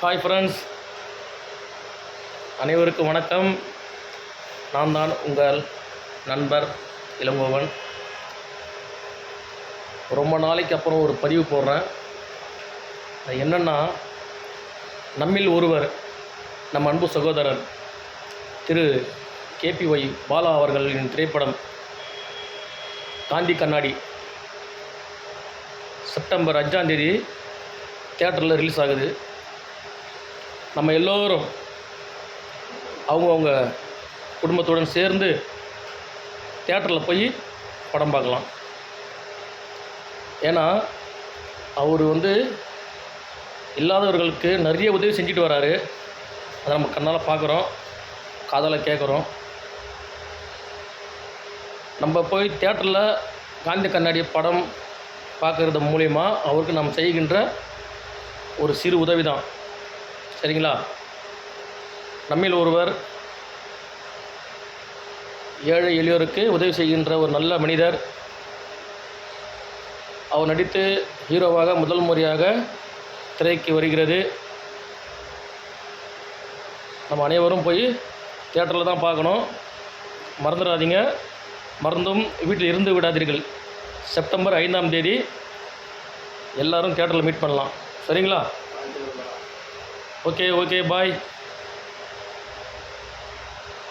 Hi friends அனைவருக்கும் வணக்கம். நான் தான் உங்கள் நண்பர் இளங்கோவன். ரொம்ப நாளைக்கு அப்புறம் ஒரு பதிவு போடுறேன். அது என்னென்னா நம்மில் ஒருவர் நம் அன்பு சகோதரர் திரு கேபிஒய் பாலா அவர்களின் திரைப்படம் காந்தி கண்ணாடி செப்டம்பர் அஞ்சாந்தேதி தேட்டரில் தியேட்டரில் ரிலீஸ் ஆகுது. நம்ம எல்லோரும் அவங்கவுங்க குடும்பத்துடன் சேர்ந்து தேட்டரில் போய் படம் பார்க்கலாம். ஏன்னா அவர் வந்து இல்லாதவர்களுக்கு நிறைய உதவி செஞ்சுட்டு வராரு. அதை நம்ம கண்ணால் பார்க்குறோம் காதால் கேட்குறோம். நம்ம போய் தேட்டரில் காந்தி கண்ணாடி படம் பார்க்கறது மூலிமா அவருக்கு நாம் செய்கின்ற ஒரு சிறு உதவி தான் சரிங்களா? நம்மில் ஒருவர் ஏழை எளியோருக்கு உதவி செய்கின்ற ஒரு நல்ல மனிதர். அவர் நடித்து ஹீரோவாக முதல் முறையாக திரைக்கு வருகிறது. நம்ம அனைவரும் போய் தேட்டரில் தான் பார்க்கணும். மறந்துடாதீங்க. மறந்தும் வீட்டில் இருந்து விடாதீர்கள். செப்டம்பர் ஐந்தாம் தேதி எல்லாரும் தியேட்டரில் மீட் பண்ணலாம். சரிங்களா? Okay okay bye